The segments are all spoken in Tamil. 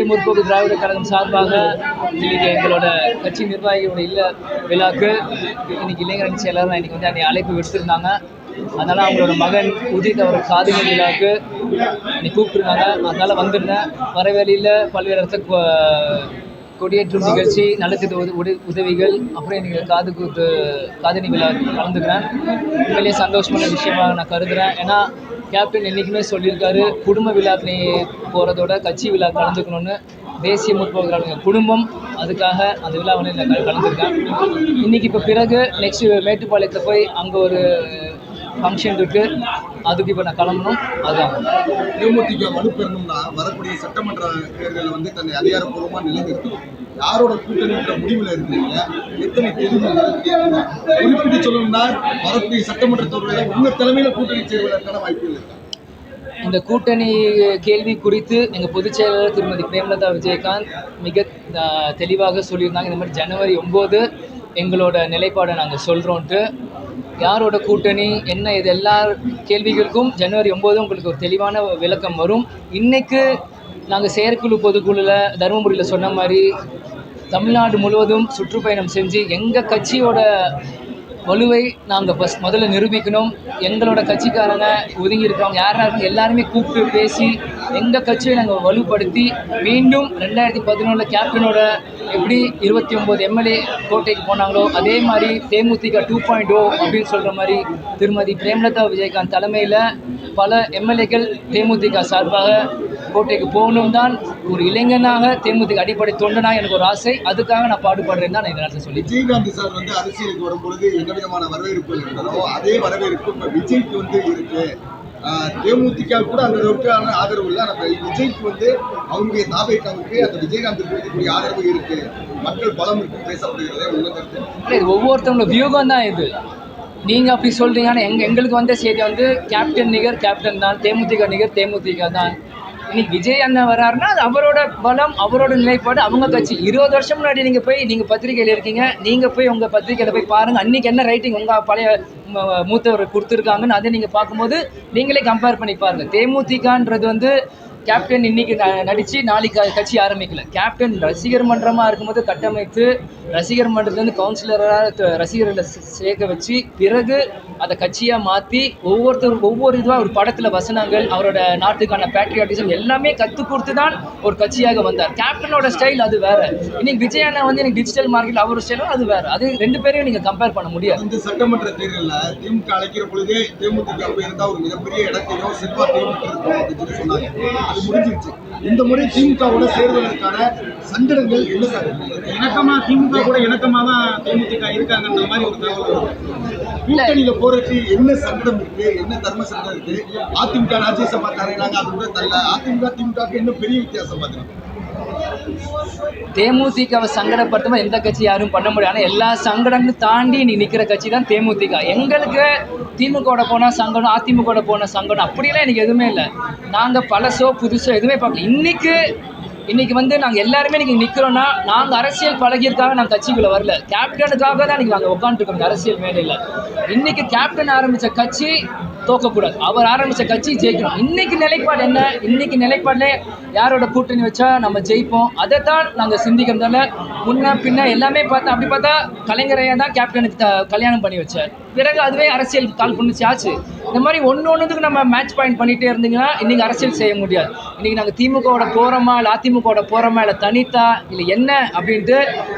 தேசிய முற்போக்கு திராவிட கழகம் சார்பாக இன்னைக்கு எங்களோட கட்சி நிர்வாகிகளோட இல்ல விழாக்கு. இன்னைக்கு இளைஞரணி செயலாளர் இன்னைக்கு வந்து அன்னைக்கு அழைப்பு விடுத்திருந்தாங்க. அதனால் அவங்களோட மகன் உதித் அவர் காதுகள் விழாவுக்கு இன்னைக்கு கூப்பிட்டுருந்தாங்க. அதனால் வந்திருந்தேன். வரவேலையில் பல்வேறு இடத்துல கொ- கொடியேற்றும் நிகழ்ச்சி நலத்திட்ட உத உத உதவிகள் அப்புறம் நீங்கள் காது கூத்து காதணி விழா கலந்துக்கிறேன். உண்மையிலேயே சந்தோஷமான விஷயமாக நான் கருதுகிறேன் ஏன்னா கேப்டன் என்றைக்குமே சொல்லியிருக்காரு குடும்ப விழாக்களை போகிறதோட கட்சி விழா கலந்துக்கணும்னு தேசிய முற்போக்கு குடும்பம் அதுக்காக அந்த விழாவில் நான் கலந்துருக்கேன் இன்னைக்கு இப்போ பிறகு நெக்ஸ்ட் மேட்டுப்பாளையத்தில் போய் அங்கே ஒரு ஃபங்க்ஷன் இருக்குது அதுக்கு இப்போ நான் கிளம்பணும். அதுதான் தேமுதிக வலுப்பெறணும்னா வரக்கூடிய சட்டமன்ற தேர்தலில் வந்து தன்னை அதிகாரப்பூர்வமாக நிலைநிறுத்தணும். யாரோட கூட்டணின்ற முடிவில் இருக்கிறீங்க? எத்தனை தொகுதிகள் குறிப்பிட்டு சொல்லணும்னா வரக்கூடிய சட்டமன்ற தேர்தலில் உங்கள் தலைமையில் கூட்டணி சேர்வதற்கான வாய்ப்புகள் இல்லை இந்த கூட்டணி கேள்வி குறித்து எங்கள் பொதுச் செயலாளர் திருமதி பிரேமலதா விஜயகாந்த் மிக தெளிவாக சொல்லியிருந்தாங்க. இந்த மாதிரி ஜனவரி ஒம்பது எங்களோட நிலைப்பாடை நாங்கள் சொல்கிறோன்ட்டு யாரோட கூட்டணி என்ன இது எல்லா கேள்விகளுக்கும் ஜனவரி ஒம்பது உங்களுக்கு ஒரு தெளிவான விளக்கம் வரும். இன்றைக்கு நாங்கள் செயற்குழு பொதுக்குழுவில் தருமபுரியில் சொன்ன மாதிரி தமிழ்நாடு முழுவதும் சுற்றுப்பயணம் செஞ்சு எங்கள் கட்சியோட வலுவை நாங்கள் ஃபஸ்ட் முதல்ல நிரூபிக்கணும். எங்களோட கட்சிக்காரங்க ஒதுங்கி இருக்கிறவங்க யாராக இருக்கும் எல்லாருமே கூப்பிட்டு பேசி எங்கள் கட்சியை நாங்கள் வலுப்படுத்தி மீண்டும் ரெண்டாயிரத்தி பதினொன்றில் கேப்டனோட எப்படி இருபத்தி ஒம்பது எம்எல்ஏ கோட்டைக்கு போனாங்களோ அதே மாதிரி தேமுதிக டூ பாயிண்ட் ஓ அப்படின்னு சொல்கிற மாதிரி திருமதி பிரேமலதா விஜயகாந்த் தலைமையில் பல எம்எல்ஏக்கள் தேமுதிக சார்பாக கோட்டைக்கு போகணும் தான் ஒரு இளைஞனாக தேமுதிக அடிப்படை தொண்டனாக எனக்கு ஒரு ஆசை. அதுக்காக நான் பாடுபடுறேன் தான் நான் இந்த நேரத்தில் சொல்லி விஜயகாந்த் சார் வந்து அரசியலுக்கு வரும்பொழுது எந்த விதமான வரவேற்பு இருந்ததோ அதே வரவேற்பு விஜய்க்கு வந்து இருக்கு. தேமுதிக கூட அந்த அளவுக்கான ஆதரவு இல்லை. நம்ம விஜய்க்கு வந்து அவங்களுடைய தாபேக்காவுக்கு அந்த விஜயகாந்திற்கு இருக்கக்கூடிய ஆதரவு இருக்கு. மக்கள் பலம் இருக்கு பேசப்படுகிறதே ஒவ்வொருத்தவங்களோட வியூகம் தான் இது. நீங்கள் அப்படி சொல்கிறீங்க ஆனால் எங்க எங்களுக்கு வந்த செய்தி வந்து கேப்டன் நிகர் கேப்டன் தான் தேமுதிக நிகர் தேமுதிக தான். இன்னைக்கு விஜய் அண்ணன் வராருன்னா அது அவரோட பலம் அவரோட நிலைப்பாடு. அவங்க கட்சி. இருபது வருஷம் முன்னாடி நீங்கள் போய் நீங்கள் பத்திரிகையில் இருக்கீங்க. நீங்கள் போய் உங்கள் பத்திரிகையில் போய் பாருங்கள் அன்றைக்கி என்ன ரைட்டிங் உங்கள் பழைய மூத்தவர் கொடுத்துருக்காங்கன்னு அதை நீங்கள் பார்க்கும்போது நீங்களே கம்பேர் பண்ணி பாருங்கள் தேமுதிகன்றது வந்து கேப்டன் இன்னைக்கு நடித்து நடிச்சு நாளைக்கு கட்சி ஆரம்பிக்கல. கேப்டன் ரசிகர் மன்றமாக இருக்கும்போது கட்டமைத்து ரசிகர் மன்றத்துலேருந்து கவுன்சிலராக ரசிகர்களை சேர்க்க வச்சு பிறகு அதை கட்சியாக மாற்றி ஒவ்வொருத்தரும் ஒவ்வொரு இதுவாக ஒரு படத்தில் வசனங்கள் அவரோட நாட்டுக்கான பேட்ரியாட்டிசம் எல்லாமே கற்றுக் கொடுத்து தான் ஒரு கட்சியாக வந்தார். கேப்டனோட ஸ்டைல் அது வேறு. இன்னைக்கு விஜய் அண்ணா வந்து எனக்கு டிஜிட்டல் மார்க்கெட் அவர் ஸ்டைலும் அது வேறு. அது ரெண்டு பேரையும் நீங்கள் கம்பேர் பண்ண முடியாது. இந்த சட்டமன்ற தேர்தலில் திமுக அழைக்கிற பொழுதே தேமுதிக ஒரு மிகப்பெரிய இடத்தையும் செல்வாக்கையும் சொன்னாங்க. அது முடிஞ்சிருச்சு. இந்த முறை திமுகவோட சேர்வதற்கான சங்கடங்கள் என்ன சார்? இணக்கமா திமுக கூட இணக்கமா தான் தேமுதிக இருக்காங்கன்ற மாதிரி ஒரு தகவல். கூட்டணியில போறதுக்கு என்ன சங்கடம் இருக்கு? என்ன தர்ம சங்கடம் இருக்கு? அதிமுக ராஜ்யசபா தரையினாங்க அது கூட தரல. அதிமுக திமுக என்ன பெரிய வித்தியாசம் பாத்துருக்கோம் தேமுதிகவை சங்கடப்படுத்தும்? எந்த கட்சி யாரும் பண்ண முடியாது. ஆனால் எல்லா சங்கடங்களும் தாண்டி நீ நிற்கிற கட்சி தான் தேமுதிக. எங்களுக்கு திமுகவோட போனால் சங்கடம் அதிமுகவோட போன சங்கடம். அப்படிலாம் எனக்கு எதுவுமே இல்லை. நாங்கள் பழசோ புதுசோ எதுவுமே பார்க்கல. இன்னைக்கு இன்னைக்கு வந்து நாங்கள் எல்லாருமே இன்றைக்கி நிற்கிறோன்னா நாங்கள் அரசியல் பழகியிருக்காக நாங்கள் கட்சிக்குள்ளே வரல. கேப்டனுக்காக தான் நீங்கள் நாங்கள் உட்காந்துருக்கோம் அரசியல் மேடையில். இன்னைக்கு கேப்டன் ஆரம்பித்த கட்சி தோக்கக்கூடாது. அவர் ஆரம்பித்த கட்சி ஜெயிக்கணும். இன்னைக்கு நிலைப்பாடு என்ன? இன்னைக்கு நிலைப்பாடில் யாரோட கூட்டணி வச்சா நம்ம ஜெயிப்போம்? அதை தான் நாங்கள் சிந்திக்கிறதால முன்ன பின்ன எல்லாமே பார்த்தா அப்படி பார்த்தா கலைஞரையா தான் கேப்டனுக்கு த கல்யாணம் பண்ணி வச்சார். பிறகு அதுவே அரசியல் கால் பண்ணிச்சு ஆச்சு. இந்த மாதிரி ஒன்று ஒன்றுத்துக்கு நம்ம மேட்ச் பாயிண்ட் பண்ணிகிட்டே இருந்தீங்கன்னா இன்றைக்கி அரசியல் செய்ய முடியாது. இன்றைக்கி நாங்கள் திமுகவோட போகிறோமா இல்லை அதிமுகவோட போகிறோமா இல்லை தனித்தா இல்லை என்ன அப்படின்ட்டு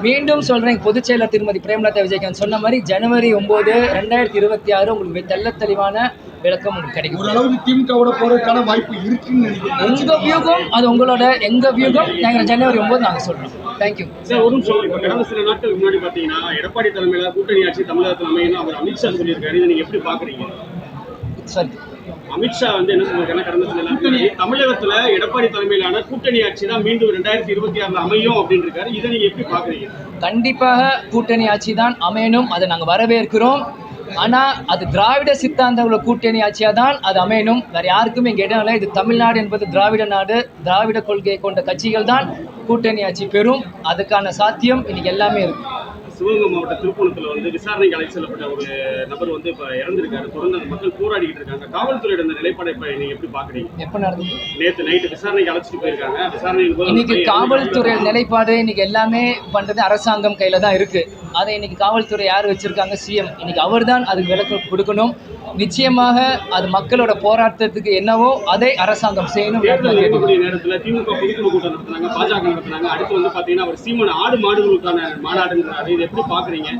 மீண்டும் சொல்கிறேன் பொதுச் செயலர் திருமதி பிரேமலதா விஜயகாந்த் சொன்ன மாதிரி ஜனவரி ஒம்பது ரெண்டாயிரத்தி இருபத்தி ஆறு உங்களுக்கு தெள்ளத் தெளிவான விளக்கம் உங்களுக்கு கிடைக்கும். ஓரளவுக்கு திமுகவோட போறதுக்கான வாய்ப்பு இருக்குன்னு உங்கள் நினைக்கிறேன் வியூகம் அது உங்களோட எங்கள் வியூகம் நாங்கள் ஜனவரி ஒம்பது நாங்கள் சொல்கிறோம் தேங்க்யூ சார் ஒரு நிமிஷம் இப்போ கடந்த சில நாட்களுக்கு முன்னாடி பார்த்தீங்கன்னா எடப்பாடி தலைமையில கூட்டணி ஆட்சி தமிழகத்தில் அமையணும். அவர் அமித்ஷா சொல்லியிருக்காரு. இதை நீங்க எப்படி பாக்குறீங்க? சரி அமித்ஷா வந்து என்ன சொல்லியிருக்காருன்னா கடந்த சில நாட்கள் தமிழகத்துல எடப்பாடி தலைமையிலான கூட்டணி ஆட்சி தான் மீண்டும் ரெண்டாயிரத்தி இருபத்தி ஆறுல அமையும் அப்படின்னு இருக்காரு. இதை நீங்க எப்படி பாக்குறீங்க? கண்டிப்பாக கூட்டணி ஆட்சி தான் அமையணும். அதை நாங்கள் வரவேற்கிறோம். ஆனால் அது திராவிட சித்தாந்தங்கள கூட்டணி ஆட்சியாக தான் அது அமையணும். வேறு யாருக்குமே இங்கே இடம் இல்லை. இது தமிழ்நாடு என்பது திராவிட நாடு திராவிட கொள்கையை கொண்ட கட்சிகள் தான் கூட்டணி ஆட்சி பெறும். அதுக்கான சாத்தியம் இன்னைக்கு எல்லாமே இருக்கும் சிவகங்கை மாவட்ட திருப்பூணத்துல வந்து விசாரணைக்கு அழைத்து செல்லப்பட்ட ஒரு நபர் வந்து இப்ப இறந்திருக்காரு. தொடர்ந்து அந்த மக்கள் போராடிக்கிட்டு இருக்காங்க. காவல்துறையோட இந்த நிலைப்பாடை இப்ப நீங்க எப்படி பாக்குறீங்க? எப்போ நடந்தது? நேத்து நைட்டு விசாரணைக்கு அழைச்சிட்டு போயிருக்காங்க. போது அந்த இன்னைக்கு காவல்துறை நிலைப்பாடு இன்னைக்கு எல்லாமே பண்றது அரசாங்கம் கையில தான் இருக்கு. அதை இன்னைக்கு காவல்துறை யார் வச்சிருக்காங்க? சிஎம் இன்னைக்கு அவர் தான் அதுக்கு விளக்கம் கொடுக்கணும். நிச்சயமாக அது மக்களோட போராட்டத்துக்கு என்னவோ அதை அரசாங்கம் செய்யணும். நேரத்துல திமுக பொதுக்குழு கூட்டம் நடத்துனாங்க பாஜக நடத்துனாங்க அடுத்து வந்து பாத்தீங்கன்னா அவர் சீமான் ஆடு மாடுகளுக்கான மாநாடுன்றாரு. இது எப்படி பாக்குறீங்க?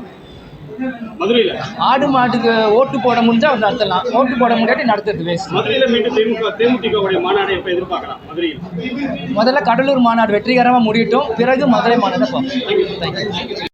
மதுரையில. ஆடு மாட்டுக்கு ஓட்டு போட முடிஞ்சா அவர் நடத்தலாம். ஓட்டு போட முடியாட்டி நடத்துறது வேஸ்ட் மதுரையில மீண்டும் திமுக தேமுதிகவுடைய மாநாடை எப்ப எதிர்பார்க்கலாம். மதுரையில். முதல்ல கடலூர் மாநாடு வெற்றிகரமா முடியட்டும். பிறகு மதுரை பார்ப்போம். தேங்க்யூ